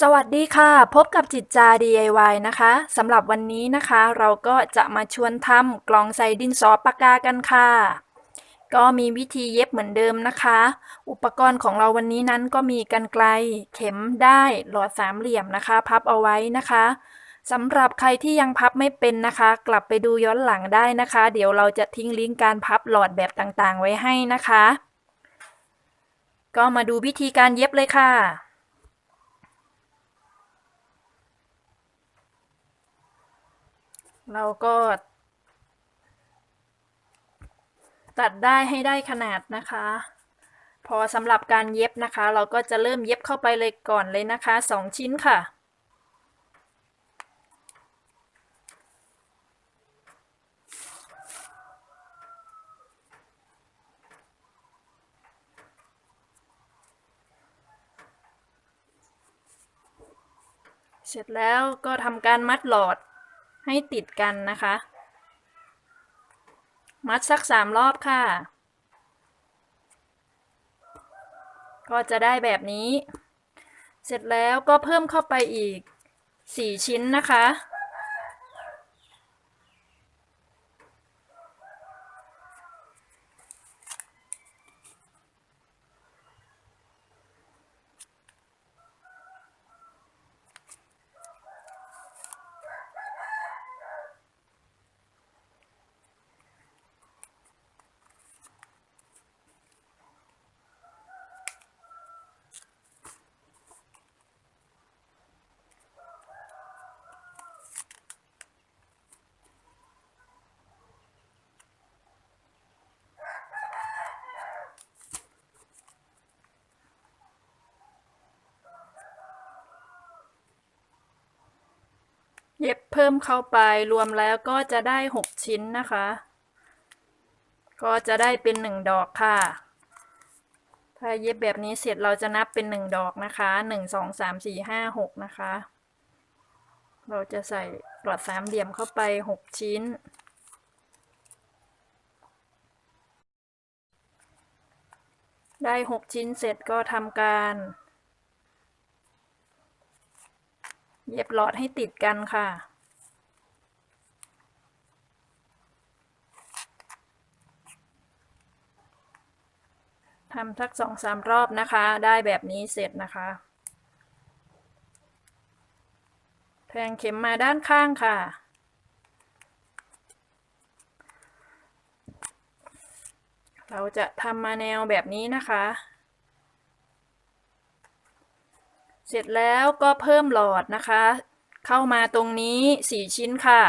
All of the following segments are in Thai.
สวัสดีค่ะ พบกับจิตจา DIY นะคะสำหรับวันนี้นะคะ เราก็จะมาชวนทำกล่องใส่ดินสอปากกากันค่ะ ก็มีวิธีเย็บเหมือนเดิมนะคะ อุปกรณ์ของเราวันนี้นั้นก็มีกรรไกรเข็มได้หลอดสามเหลี่ยมนะคะ พับเอาไว้นะคะสำหรับใครที่ยังพับไม่เป็นนะคะ กลับไปดูย้อนหลังได้นะคะ เดี๋ยวเราจะทิ้งลิงก์การพับหลอดแบบต่างๆ ไว้ให้นะคะ ก็มาดูวิธีการเย็บเลยค่ะ เราก็ ตัดได้ให้ได้ขนาดนะคะ พอสำหรับการเย็บนะคะ เราก็จะเริ่มเย็บเข้าไปเลยก่อนเลยนะคะสองชิ้นค่ะเสร็จแล้วก็ทำการมัดหลอด ให้ติดกันนะคะ มัดสักสามรอบค่ะ ก็จะได้แบบนี้ เสร็จแล้วก็เพิ่มเข้าไปอีก4ชิ้นนะคะ เพิ่มเข้าไปรวมแล้วก็จะได้ 6 ชิ้นนะคะ ก็จะได้เป็น 1 ดอกค่ะ ถ้าเย็บแบบนี้เสร็จเราจะนับเป็น 1 ดอกนะคะ 1 2 3 4 5 6 นะคะ เราจะใส่หลอดสามเหลี่ยมเข้าไป 6 ชิ้นได้ 6 ชิ้นเสร็จก็ทำการ เย็บหลอดให้ติดกันค่ะ ทำสักสองสามรอบนะคะ ได้แบบนี้เสร็จนะคะ แทงเข็มมาด้านข้างค่ะ เราจะทำมาแนวแบบนี้นะคะ เสร็จแล้วก็เพิ่มหลอดนะคะ เข้ามาตรงนี้4ชิ้นค่ะ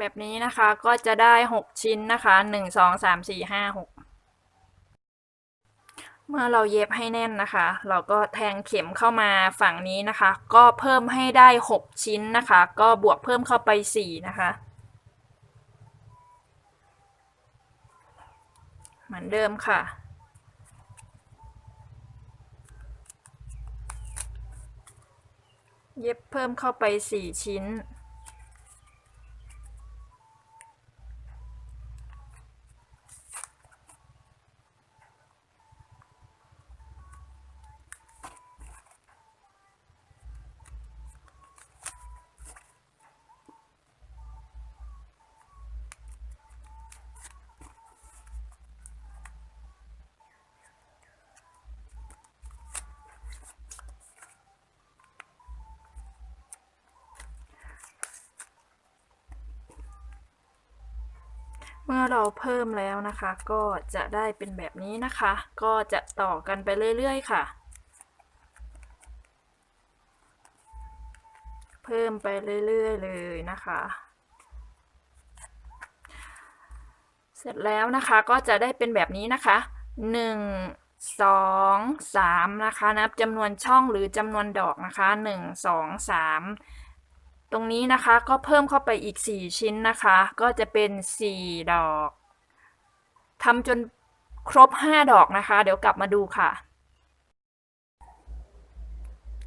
แบบนี้นะคะ ก็จะได้ 6 ชิ้นนะคะ1 2 3 4 5 6 เมื่อเราเย็บให้แน่นนะคะ เราก็แทงเข็มเข้ามาฝั่งนี้นะคะ ก็เพิ่มให้ได้ 6 ชิ้นนะคะ ก็บวกเพิ่มเข้าไป 4 นะคะ เหมือนเดิมค่ะเย็บเพิ่มเข้าไป 4 ชิ้น เมื่อเราเพิ่มแล้วนะคะ ก็จะได้เป็นแบบนี้นะคะ ก็จะต่อกันไปเรื่อยๆค่ะ เพิ่มไปเรื่อยๆเลยนะคะ เสร็จแล้วนะคะก็จะได้เป็นแบบนี้นะคะ 1 2 3 นะคะ นับจำนวนช่องหรือจำนวนดอกนะคะ 1 2 3 ตรงนี้นะคะก็เพิ่มเข้าไปอีก 4 ชิ้นนะคะ ก็จะเป็น 4 ดอกทำจนครบ 5 ดอกนะคะ เดี๋ยวกลับมาดูค่ะ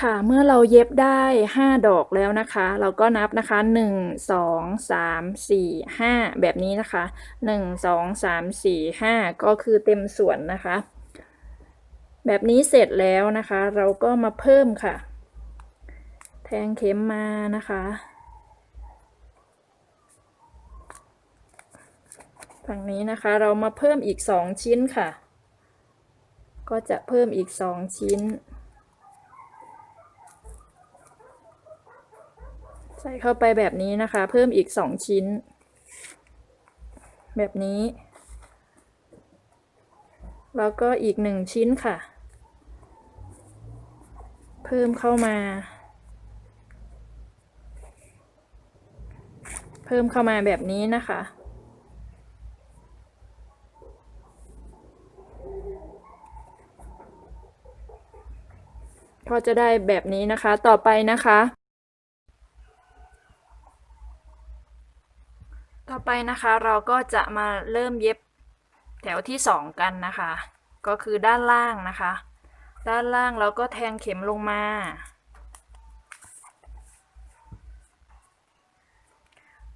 ค่ะเมื่อเราเย็บได้ 5 ดอกแล้วนะคะ เราก็นับนะคะ 1 2 3 4 5 แบบนี้นะคะ 1 2 3 4 5 ก็คือเต็มส่วนนะคะ แบบนี้เสร็จแล้วนะคะ เราก็มาเพิ่มค่ะ แทงเข็มมานะคะ ฝั่งนี้นะคะเรามาเพิ่มอีก2ชิ้นค่ะ ก็จะเพิ่มอีก2ชิ้น ใส่เข้าไปแบบนี้นะคะ เพิ่มอีก2ชิ้น แบบนี้ แล้วก็อีก1ชิ้นค่ะ เพิ่มเข้ามา เพิ่มเข้ามาแบบนี้นะคะ ก็จะได้แบบนี้นะคะ ต่อไปนะคะ ต่อไปนะคะเราก็จะมาเริ่มเย็บแถวที่สองกันนะคะ ก็คือด้านล่างนะคะ ด้านล่างเราก็แทงเข็มลงมา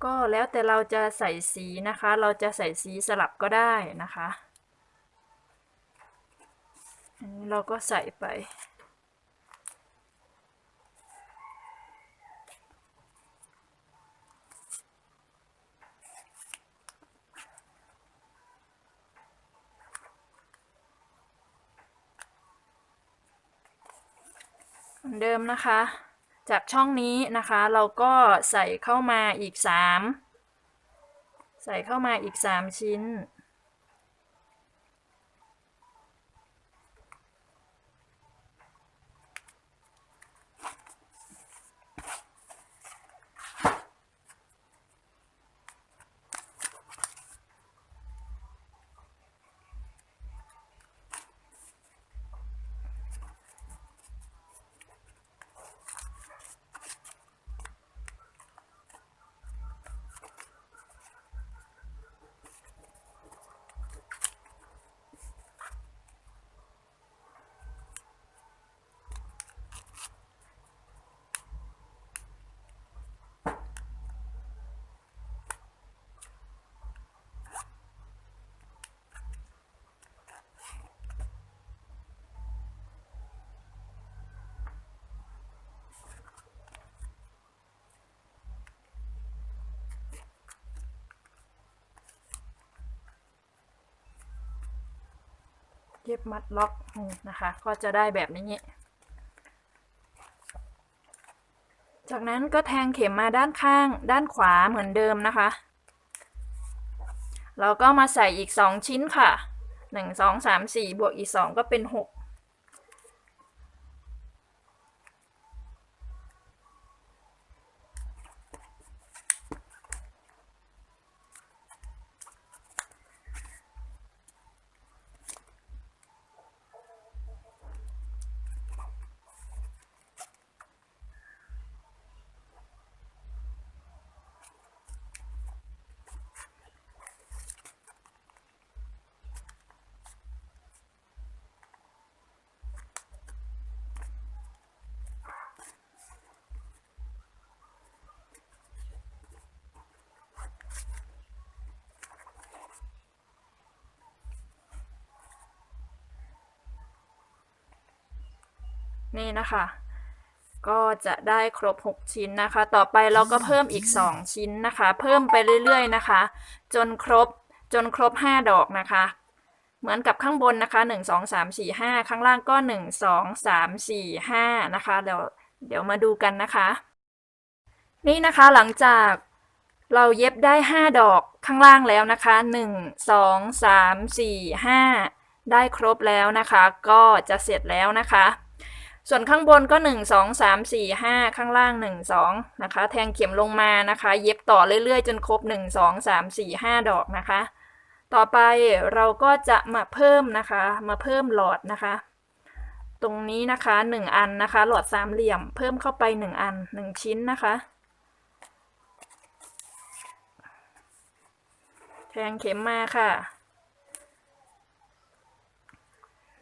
ก็แล้วแต่เราจะใส่สีนะคะ เราจะใส่สีสลับก็ได้นะคะอันนี้เราก็ใส่ไป เหมือนเดิมนะคะ จากช่องนี้นะคะ เราก็ใส่เข้ามาอีก 3 ใส่เข้ามาอีก 3 ชิ้น ย็บมัดล็อกนี่นะคะ ก็จะได้แบบนี้ จากนั้นก็แทงเข็มมาด้านข้าง ด้านขวาเหมือนเดิมนะคะ เราก็มาใส่อีก 2 ชิ้นค่ะ 1 2 3 4 บวกอีก 2 ก็เป็น 6 นี่นะคะ ก็จะได้ครบ 6 ชิ้นนะคะ ต่อไปเราก็เพิ่มอีก 2 ชิ้นนะคะ เพิ่มไปเรื่อยๆนะคะ จนครบจนครบ 5 ดอกนะคะ เหมือนกับข้างบนนะคะ 1 2 3 4 5 ข้างล่างก็ 1 2 3 4 5 นะคะเดี๋ยวเดี๋ยวมาดูกันนะคะ นี่นะคะหลังจากเราเย็บได้ 5 ดอกข้างล่างแล้วนะคะ 1 2 3 4 5 ได้ครบแล้วนะคะ ก็จะเสร็จแล้วนะคะ ส่วนข้างบนก็ 1 2 3 4 5 ข้างล่าง 1 2 นะคะ แทงเข็มลงมานะคะ เย็บต่อเรื่อยๆ จนครบ 1 2 3 4 5 ดอกนะคะ ต่อไปเราก็จะมาเพิ่มนะคะ มาเพิ่มหลอดนะคะ ตรงนี้นะคะ 1 อันนะคะ หลอดสามเหลี่ยม เพิ่มเข้าไป 1 อัน 1 ชิ้นนะคะ แทงเข็มมาค่ะ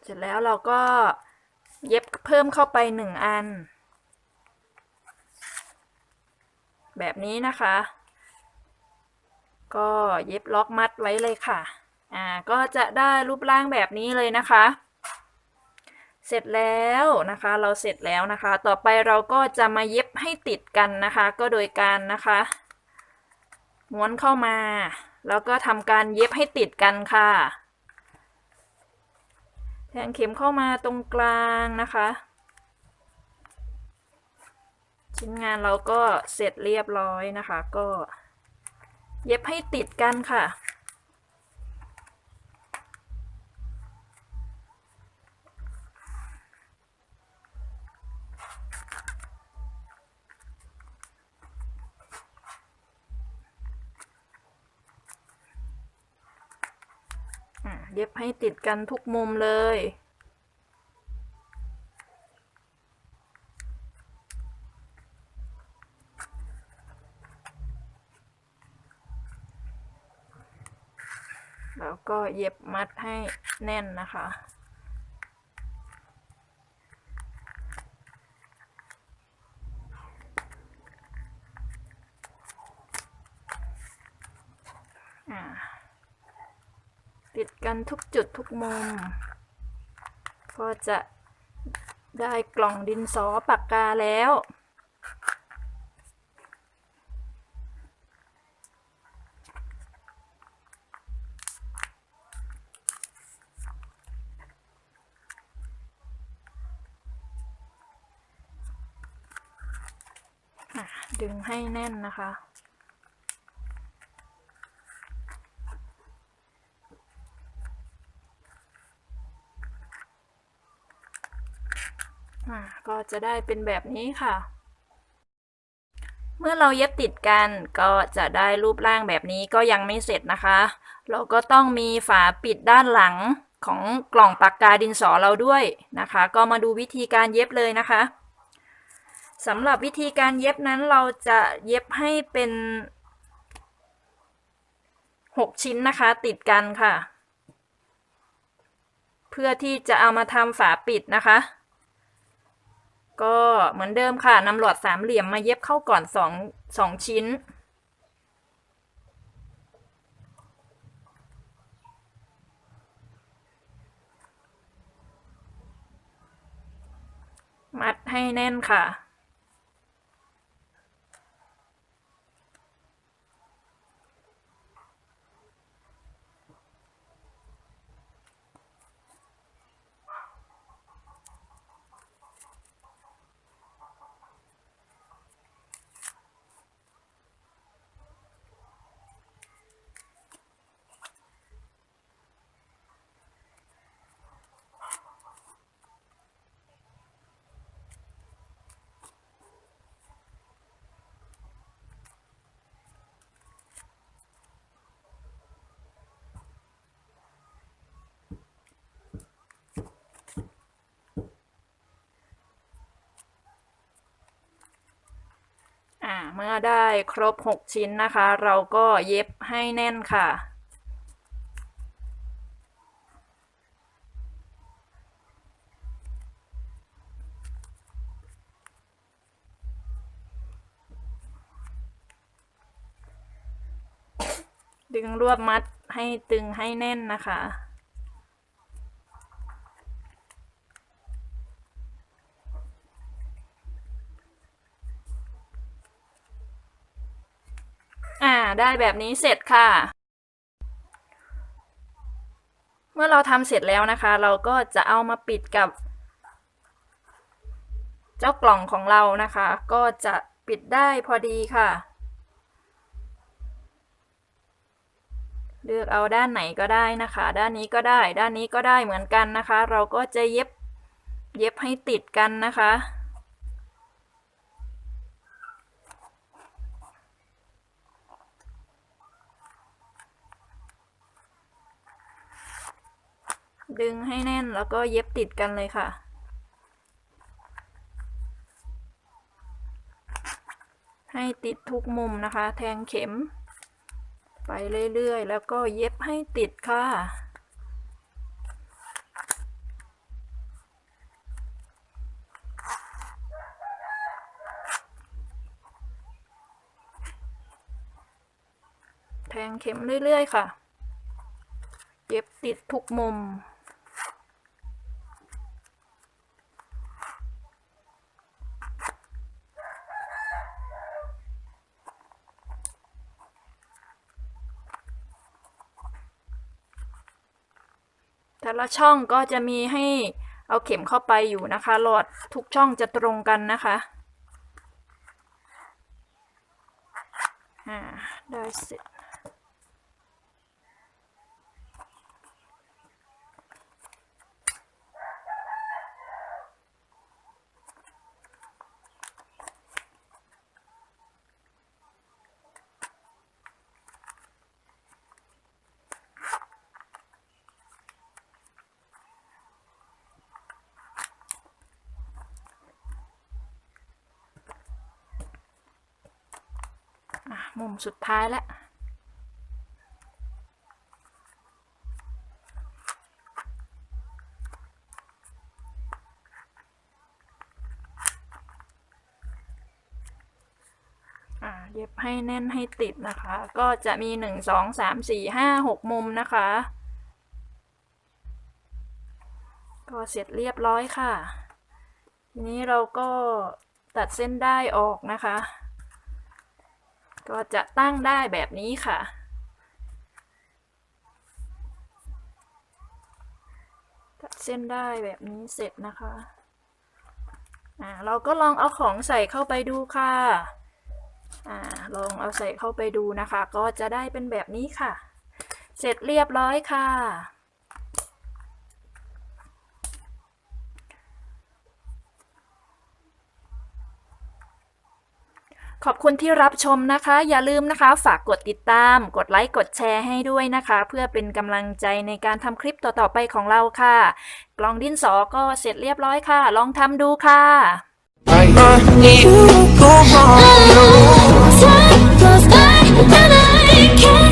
เสร็จแล้วเราก็ เย็บเพิ่มเข้าไปหนึ่งอัน แบบนี้นะคะ ก็เย็บล็อกมัดไว้เลยค่ะ อ่า ก็จะได้รูปร่างแบบนี้เลยนะคะ เสร็จแล้วนะคะ เราเสร็จแล้วนะคะ ต่อไปเราก็จะมาเย็บให้ติดกันนะคะ ก็โดยการนะคะ ม้วนเข้ามา แล้วก็ทำการเย็บให้ติดกันค่ะ แทงเข็มเข้ามาตรงกลางนะคะ ชิ้นงานเราก็เสร็จเรียบร้อยนะคะ ก็ เย็บให้ติดกันค่ะ ย็บให้ติดกันทุกมุมเลย แล้วก็เย็บมัดให้แน่นนะคะ อ่า ติดกัน ทุกจุดทุกมุม ก็จะได้กล่องดินสอปากกาแล้ว ดึงให้แน่นนะคะ อ่าก็ จะได้เป็นแบบนี้ค่ะ เมื่อเราเย็บติดกันก็จะได้รูปร่างแบบนี้ก็ยังไม่เสร็จนะคะ เราก็ต้องมีฝาปิดด้านหลังของกล่องปากกาดินสอเราด้วยนะคะ ก็มาดูวิธีการเย็บเลยนะคะสำหรับวิธีการเย็บนั้นเราจะเย็บให้เป็น 6 ชิ้นนะคะติดกันค่ะ เพื่อที่จะเอามาทำฝาปิดนะคะ ก็เหมือนเดิมค่ะนำหลอดสามเหลี่ยมมาเย็บเข้าก่อนสองสองชิ้น มัดให้แน่นค่ะ อ่าได้ครบ 6 ชิ้นนะคะ เราก็เย็บให้แน่นค่ะดึงรวบมัดให้ตึงให้แน่นนะคะ ได้แบบนี้เสร็จค่ะ เมื่อเราทำเสร็จแล้วนะคะ เราก็จะเอามาปิดกับ เจ้ากล่องของเรานะคะ ก็จะปิดได้พอดีค่ะ เลือกเอาด้านไหนก็ได้นะคะ ด้านนี้ก็ได้ ด้านนี้ก็ได้เหมือนกันนะคะ เราก็จะเย็บเย็บให้ติดกันนะคะ ดึงให้แน่นแล้วก็เย็บติดกันเลยค่ะ ให้ติดทุกมุมนะคะ แทงเข็ม ไปเรื่อยๆ แล้วก็เย็บให้ติดค่ะแทงเข็มเรื่อย ๆ ค่ะ เย็บติดทุกมุม ละช่องก็จะมีให้เอาเข็มเข้าไปอยู่นะคะหลอดทุกช่องจะตรงกันนะคะอ่าได้เสร็จ มุมสุดท้ายแล้วอ่าเย็บให้แน่นให้ติดนะคะ ก็จะมีหนึ่งสองสามสี่ห้าหกมุมนะคะ ก็เสร็จเรียบร้อยค่ะ ทีนี้เราก็ตัดเส้นได้ออกนะคะ ก็จะตั้งได้แบบนี้ค่ะ ตัดเส้นได้แบบนี้เสร็จนะคะอ่าเราก็ลองเอาของใส่เข้าไปดูค่ะอ่าลองเอาใส่เข้าไปดูนะคะ ก็จะได้เป็นแบบนี้ค่ะ เสร็จเรียบร้อยค่ะ ขอบคุณที่รับชมนะคะ อย่าลืมนะคะ ฝากกดติดตาม กดไลค์กดแชร์ให้ด้วยนะคะ เพื่อเป็นกำลังใจในการทำคลิปต่อๆไปของเราค่ะ กล่องดินสอก็เสร็จเรียบร้อยค่ะ ลองทำดูค่ะ I can't